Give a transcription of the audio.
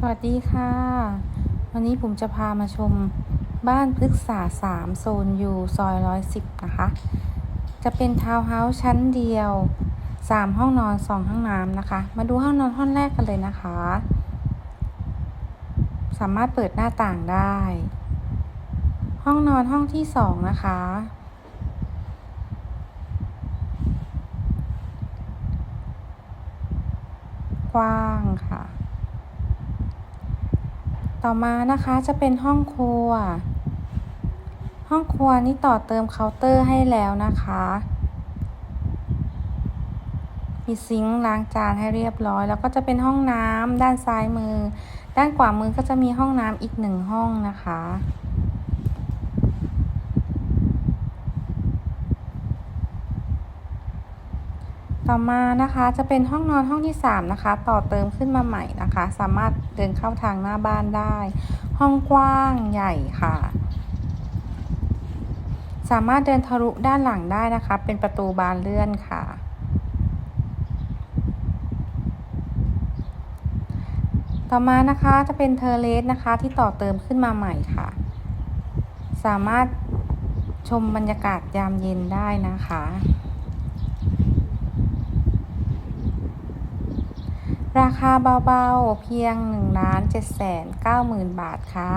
สวัสดีค่ะ วันนี้ผมจะพามาชมบ้านพฤกษา3โซนอยู่ซอย110นะคะ จะเป็นทาวน์เฮาส์ชั้นเดียว3ห้องนอน2ห้องน้ำนะคะ มาดูห้องนอนห้องแรกกันเลยนะคะ สามารถเปิดหน้าต่างได้ ห้องนอนห้องที่2นะคะ กว้างค่ะ ต่อมานะคะจะเป็นห้องครัว ห้องครัวนี่ต่อเติมเคาน์เตอร์ให้แล้วนะคะ มีซิงค์ล้างจานให้เรียบร้อย แล้วก็จะเป็นห้องน้ำด้านซ้ายมือ ด้านขวามือก็จะมีห้องน้ำอีกหนึ่งห้องนะคะ ต่อมานะคะจะเป็นห้องนอนห้องที่ 3 นะคะ ต่อเติมขึ้นมาใหม่นะคะ สามารถเดินเข้าทางหน้าบ้านได้ ห้องกว้างใหญ่ค่ะ สามารถเดินทะลุด้านหลังได้นะคะ เป็นประตูบานเลื่อนค่ะ ต่อมานะคะจะเป็นเทเลสนะคะที่ต่อเติมขึ้นมาใหม่ค่ะ สามารถชมบรรยากาศยามเย็นได้นะคะ ราคาเบาๆ เพียง 1 7 9 0 0 0 0 บาทค่ะ